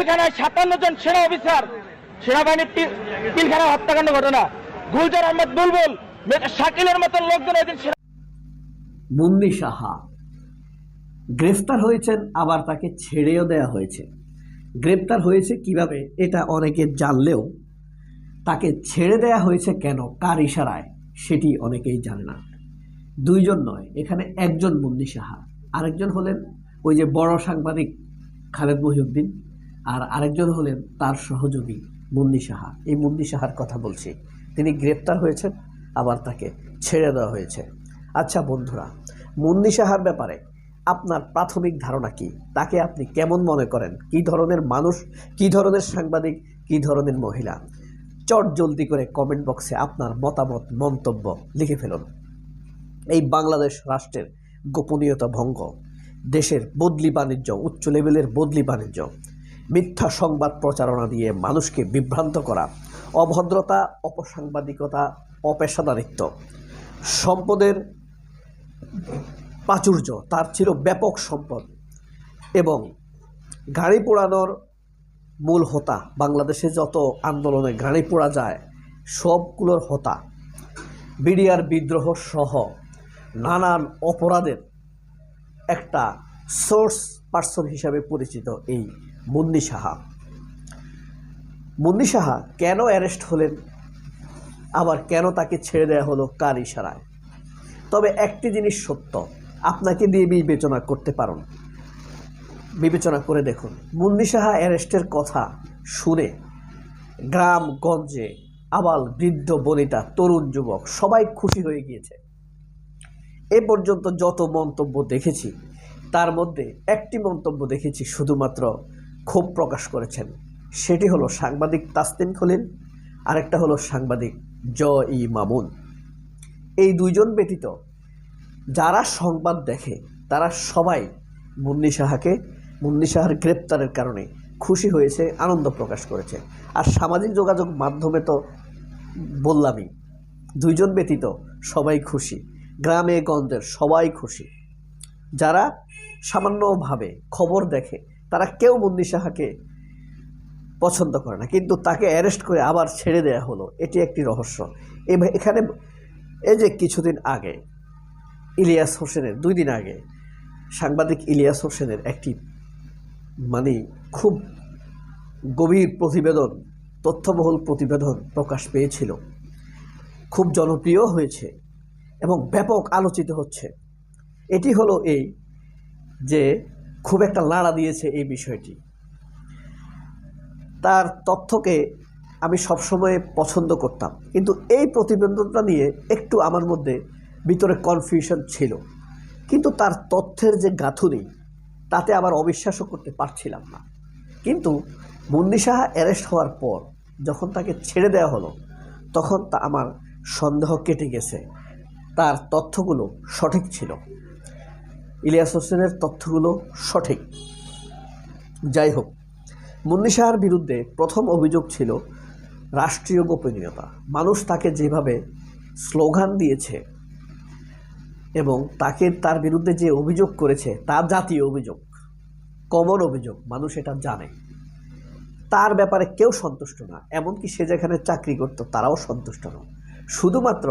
পিলখানায় সাতান্ন জন সেনা অফিসার, সেনাবাহিনীর পিলখানায় হত্যাকাণ্ড ঘটনা। গুলজার আহমদ বুলবুল শাকিলের মতন লোকজন ওই দিন মুন্নি সাহা। গ্রেফতার হয়েছেন, আবার তাকে ছেড়েও দেওয়া হয়েছে। গ্রেফতার হয়েছে কীভাবে, এটা অনেকে জানলেও, তাকে ছেড়ে দেয়া হয়েছে কেন, কার ইশারায়, সেটি অনেকেই জানে না। দুইজন নয়, এখানে একজন মুন্নি সাহা। আরেকজন হলেন ওই যে বড় সাংবাদিক খালেদ মহিউদ্দিন। আর আরেকজন হলেন তার সহযোগী মুন্নি সাহা। এই মুন্নি সাহার কথা বলছি। তিনি গ্রেপ্তার হয়েছেন, আবার তাকে ছেড়ে দেওয়া হয়েছে। আচ্ছা বন্ধুরা, মুন্নি সাহার ব্যাপারে আপনার প্রাথমিক ধারণা কি? তাকে আপনি কেমন মনে করেন? কি ধরনের মানুষ? কি ধরনের সাংবাদিক? কি ধরনের মহিলা? চট জলদি করে কমেন্ট বক্সে আপনার মতামত, মন্তব্য লিখে ফেলুন। এই বাংলাদেশ রাষ্ট্রের গোপনীয়তা ভঙ্গ, দেশের বদলি বাণিজ্য, উচ্চ লেভেলের বদলি বাণিজ্য মিথ্যা সংবাদ প্রচারণা দিয়ে মানুষকে বিভ্রান্ত করা, অভদ্রতা, অপসাংবাদিকতা, অপেশাদারিত্ব। সম্পদের প্রাচুর্য, তার ছিল ব্যাপক সম্পদ এবং গাড়ি পোড়ানোর মূল হোতা। বাংলাদেশে যত আন্দোলনে গাড়ি পোড়া যায়, সবগুলোর হোতা। বিডিআর বিদ্রোহ সহ নানান অপরাধের একটা সোর্স পার্সন হিসাবে পরিচিত এই মুন্নি সাহা। মুন্নি সাহা কেন অ্যারেস্ট হলেন? আবার কেন তাকে ছেড়ে দেওয়া হলো কার ইশারায়? তবে একটি জিনিস সত্য, আপনাকে দিয়ে বিবেচনা করতে পারুন। বিবেচনা করে দেখুন, মুন্নি সাহা অ্যারেস্টের কথা শুনে গ্রাম, গঞ্জে, আবাল, বৃদ্ধ, বনিতা, তরুণ, যুবক সবাই খুশি হয়ে গিয়েছে। এ পর্যন্ত যত মন্তব্য দেখেছি, তার মধ্যে একটি মন্তব্য দেখেছি শুধুমাত্র ক্ষোভ প্রকাশ করেছেন। সেটি হলো সাংবাদিক তাসতিন খলিল, আরেকটা হলো সাংবাদিক জ ই মামুন। এই দুইজন ব্যতীত যারা সংবাদ দেখে, তারা সবাই মুন্নি সাহাকে, মুন্নি সাহার গ্রেপ্তারের কারণে খুশি হয়েছে, আনন্দ প্রকাশ করেছে। আর সামাজিক যোগাযোগ মাধ্যমে তো বললামই, দুইজন ব্যতীত সবাই খুশি, গ্রামে গঞ্জের সবাই খুশি। যারা সামান্যভাবে খবর দেখে তারা কেউ মুন্নি সাহাকে পছন্দ করে না। কিন্তু তাকে অ্যারেস্ট করে আবার ছেড়ে দেয়া হলো। এটি একটি রহস্য। এখানে এই যে কিছুদিন আগে ইলিয়াস হোসেনের, দুই দিন আগে সাংবাদিক ইলিয়াস হোসেনের একটি মানে খুব গভীর প্রতিবেদন, তথ্যবহুল প্রতিবেদন প্রকাশ পেয়েছিল। খুব জনপ্রিয় হয়েছে এবং ব্যাপক আলোচিত হচ্ছে। এটি হলো এই যে খুব একটা লাড়া দিয়েছে এই বিষয়টি। তার তথ্যকে আমি সবসময় পছন্দ করতাম। কিন্তু এই প্রতিবেদনটা নিয়ে একটু আমার মধ্যে ভিতরে কনফিউশন ছিল। কিন্তু তার তথ্যের যে গাঁথুনি, তাতে আবার অবিশ্বাসও করতে পারছিলাম না। কিন্তু মুন্নি সাহা অ্যারেস্ট হওয়ার পর যখন তাকে ছেড়ে দেওয়া হলো, তখন তা আমার সন্দেহ কেটে গেছে। তার তথ্যগুলো সঠিক ছিল। ইলিয়াস হোসেনের তথ্যগুলো সঠিক। যাই হোক মুন্নি সাহার বিরুদ্ধে প্রথম অভিযোগ ছিল রাষ্ট্রীয় গোপনীয়তা। মানুষ তাকে যেভাবে স্লোগান দিয়েছে এবং তাকে তার বিরুদ্ধে যে অভিযোগ করেছে, তা জাতীয় অভিযোগ, কমন অভিযোগ, মানুষ এটা জানে। তার ব্যাপারে কেউ সন্তুষ্ট না, এমনকি সে যেখানে চাকরি করত, তারাও সন্তুষ্ট না। শুধুমাত্র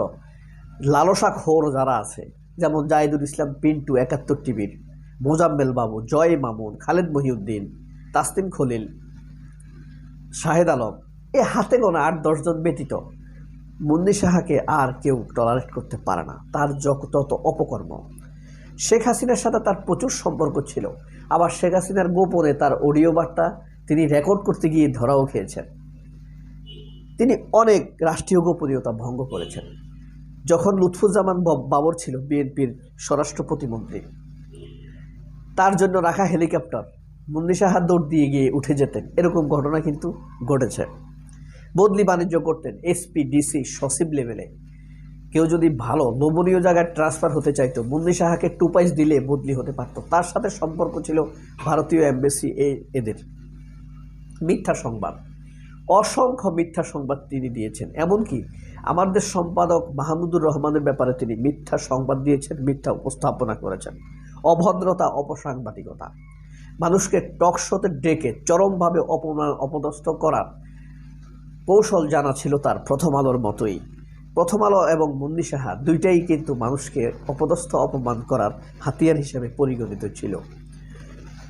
লালসা খোর যারা আছে যেমন জাহিদুল ইসলাম, পিন্টু, একাত্তর টিভির, মোজাম্মেল বাবু জয় মামুন, খালেদ মহিউদ্দিন তাসতিম খলিল, শাহেদ আলম, এ হাতে গোনা আট দশজন ব্যতীত মুন্নি সাহাকে আর কেউ টলারেট করতে পারে না। তার যত অপকর্ম। শেখ হাসিনার সাথে তার প্রচুর সম্পর্ক ছিল। আবার শেখ হাসিনার গোপনে তার অডিও বার্তা তিনি রেকর্ড করতে গিয়ে ধরাও খেয়েছেন। তিনি অনেক রাষ্ট্রীয় গোপনীয়তা ভঙ্গ করেছেন। যখন লুৎফুজ্জামান বব- বাবর ছিল বিএনপির স্বরাষ্ট্র প্রতিমন্ত্রী, তার জন্য রাখা হেলিকপ্টার মুন্নি সাহা দৌড় দিয়ে গিয়ে উঠে যেতেন। এরকম ঘটনা কিন্তু ঘটেছে। বদলি বাণিজ্য করতেন এসপি ডিসি সচিব লেভেলে। কেউ যদি ভালো, লোভনীয় জায়গায় ট্রান্সফার হতে চাইতো, মুন্নি সাহাকে টু দিলে বদলি হতে পারত। তার সাথে সম্পর্ক ছিল ভারতীয় এমবেসি এদের। মিথ্যা সংবাদ। অসংখ্য মিথ্যা সংবাদ তিনি দিয়েছেন। এমনকি আমাদের সম্পাদক মাহমুদুর রহমানের ব্যাপারে তিনি মিথ্যা সংবাদ দিয়েছেন, মিথ্যা উপস্থাপনা করেছেন। অভদ্রতা, অপসাংবাদিকতা। মানুষকে টক শোতে ডেকে চরমভাবে অপমান, অপদস্থ করার কৌশল জানা ছিল তার প্রথম আলোর মতোই। প্রথম আলো এবং মুন্নি সাহা দুইটাই কিন্তু মানুষকে অপদস্থ, অপমান করার হাতিয়ার হিসেবে পরিগণিত ছিল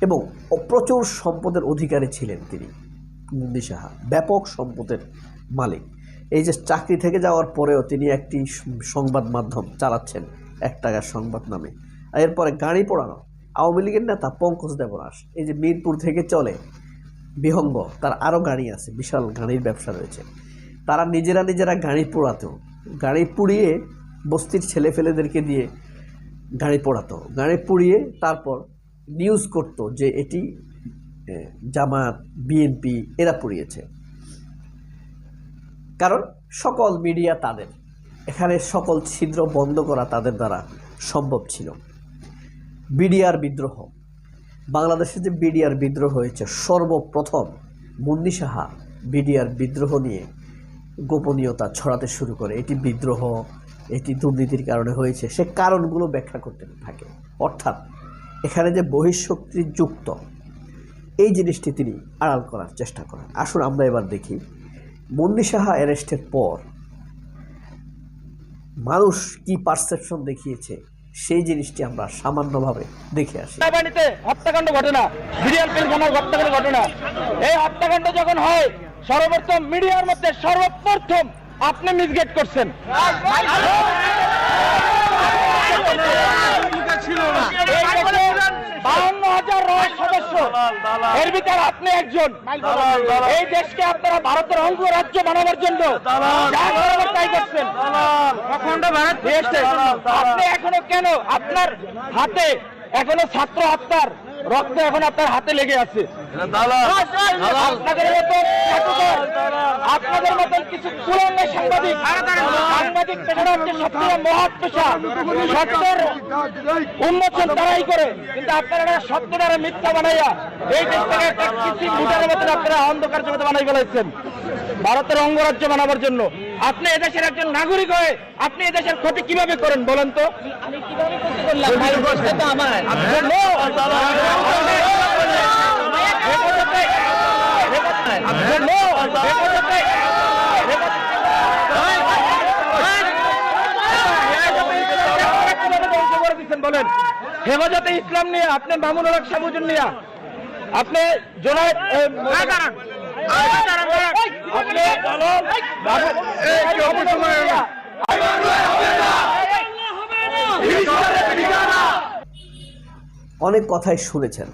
এবং প্রচুর সম্পদের অধিকারী ছিলেন তিনি, মুন্নি সাহা। ব্যাপক সম্পদের মালিক। এই যে চাকরি থেকে যাওয়ার পরেও তিনি একটি সংবাদ মাধ্যম চালাচ্ছেন, এক টাকার সংবাদ নামে। এরপরে গাড়ি পোড়ানো, আওয়ামী লীগের নেতা পঙ্কজ দেবরাস, এই যে মিরপুর থেকে চলে বিহঙ্গ, তার আরও গাড়ি আছে, বিশাল গাড়ির ব্যবসা রয়েছে। তারা নিজেরা নিজেরা গাড়ি পোড়াতো, গাড়ি পুড়িয়ে বস্তির ছেলেফেলেদেরকে দিয়ে গাড়ি পোড়াতো। গাড়ি পুড়িয়ে তারপর নিউজ করতো যে এটি জামাত, বিএনপি, এরা পুড়িয়েছে। কারণ সকল মিডিয়া তাদের। এখানে সকল ছিদ্র বন্ধ করা তাদের দ্বারা সম্ভব ছিল। বিডিআর বিদ্রোহ। বাংলাদেশে যে বিডিআর বিদ্রোহ হয়েছে, সর্বপ্রথম মুন্নি সাহা বিডিআর বিদ্রোহ নিয়ে গোপনীয়তা ছড়াতে শুরু করে। এটি বিদ্রোহ, এটি দুর্নীতির কারণে হয়েছে, সে কারণগুলো ব্যাখ্যা করতে থাকে। অর্থাৎ এখানে যে বহিঃশক্তি যুক্ত এই জিনিসটি তিনি আড়াল করার চেষ্টা করেন। আসুন আমরা এবার দেখি মুন্নি সাহা অ্যারেস্টের পর মানুষ কি পারসেপশন দেখিয়েছে সেই জিনিসটি আমরা সামান্যভাবে দেখে আসি। সেনাবাহিনীতে হত্যাকাণ্ড ঘটনা বিরিয়াল পিলখানার হত্যাকাণ্ড ঘটনা এই হত্যাকাণ্ড যখন হয় সর্বপ্রথম মিডিয়ার মধ্যে সর্বপ্রথম আপনি মিসগেট করছেন। বাউন্ন হাজার রয় সদস্য। এর ভিতরে আপনি একজন। এই দেশকে আপনারা ভারতের অঙ্গরাজ্য বানাবার জন্য তাই করছেন। অখণ্ড ভারত আপনি এখনও কেন আপনার হাতে এখনও ছাত্র হত্যার রক্ত এখন আপনার হাতে লেগে আছে? আপনাদের মতো চাটুকার, আপনাদের মতন কিছু পুরনো সাংবাদিক সাংবাদিক পেশাটা হচ্ছে সবচেয়ে মহৎ পেশা সত্যের উন্মোচন তারাই করে। কিন্তু আপনারা সত্যটারে মিথ্যা বানাইয়া এই দেশটাকে একটা কৃষি ভুটানের মতন আপনারা অন্ধকার জগতে বানাই ফেলাইছেন ভারতের অঙ্গরাজ্য বানাবার জন্য। আপনি এদেশের একজন নাগরিক হয়ে আপনি এদেশের ক্ষতি কীভাবে করেন বলেন তো? আমি কীভাবে ক্ষতি করলাম? ভাই, দেশটা তো আমার। বলেন হেফাজতে ইসলাম নিয়ে আপনি মামুনুল হক সাবুজুন নিয়ে আপনি জোনায়েদ আপনি অনেক কথাই শুনেছেন।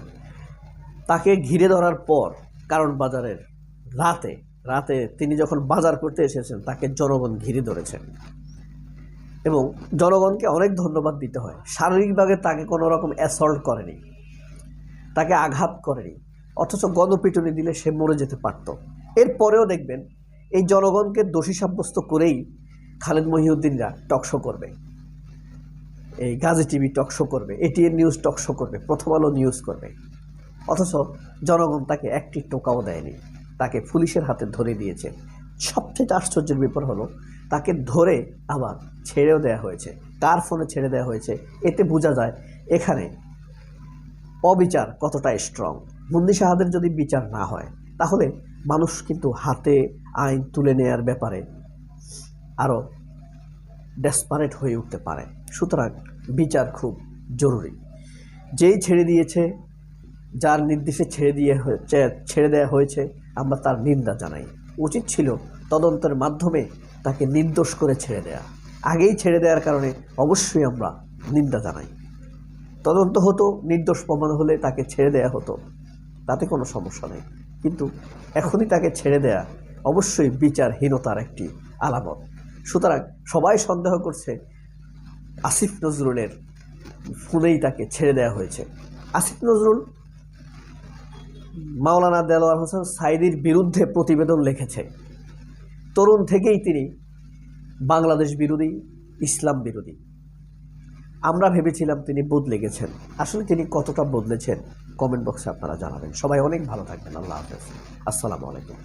তাকে ঘিরে ধরার পর কারণ বাজারের রাতে রাতে তিনি যখন বাজার করতে এসেছেন, তাকে জনগণ ঘিরে ধরেছেন। এবং জনগণকে অনেক ধন্যবাদ দিতে হয়। শারীরিকভাবে তাকে কোনো রকম অ্যাসল্ট করেনি। তাকে আঘাত করেনি। অথচ গণপিটুনি দিলে সে মরে যেতে পারত। এরপরেও দেখবেন, এই জনগণকে দোষী সাব্যস্ত করেই খালেদ মহিউদ্দিনরা টকশো করবে। এই গাজী টিভি টকশো করবে এটিএন নিউজ টকশো করবে, প্রথম আলো নিউজ করবে। অথচ জনগণ তাকে একটি টোকাও দেয়নি। তাকে পুলিশের হাতে ধরে দিয়েছে সবচেয়ে আশ্চর্যের ব্যাপার হলো, তাকে ধরে আবার ছেড়েও দেওয়া হয়েছে। কার ফোনে ছেড়ে দেওয়া হয়েছে, এতে বোঝা যায় এখানে অবিচার কতটা স্ট্রং মুন্দি সাহাদের যদি বিচার না হয়, তাহলে মানুষ কিন্তু হাতে আইন তুলে নেয়ার ব্যাপারে আরও ডেসপারেট হয়ে উঠতে পারে। সুতরাং বিচার খুব জরুরি। যেই ছেড়ে দিয়েছে, যার নির্দেশে ছেড়ে দিয়ে ছেড়ে দেওয়া হয়েছে আমরা তার নিন্দা জানাই। উচিত ছিল তদন্তের মাধ্যমে তাকে নির্দোষ করে ছেড়ে দেয়া। আগেই ছেড়ে দেওয়ার কারণে অবশ্যই আমরা নিন্দা জানাই। তদন্ত হতো, নির্দোষ প্রমাণ হলে তাকে ছেড়ে দেয়া হতো। তাতে কোনো সমস্যা নেই। কিন্তু এখনই তাকে ছেড়ে দেয়া অবশ্যই বিচারহীনতার একটি আলামত। সুতরাং সবাই সন্দেহ করছে, আসিফ নজরুলের ফোনেই তাকে ছেড়ে দেওয়া হয়েছে। আসিফ নজরুল মাওলানা দেলোয়ার হোসেন সাইদির বিরুদ্ধে প্রতিবেদন লিখেছে। তরুণ থেকেই তিনি বাংলাদেশ বিরোধী, ইসলাম বিরোধী। আমরা ভেবেছিলাম তিনি বদলে গেছেন। আসলে তিনি কতটা বদলেছেন? কমেন্ট বক্সে আপনারা জানাবেন। সবাই অনেক ভালো থাকবেন। আল্লাহ হাফেজ। আসসালামু আলাইকুম।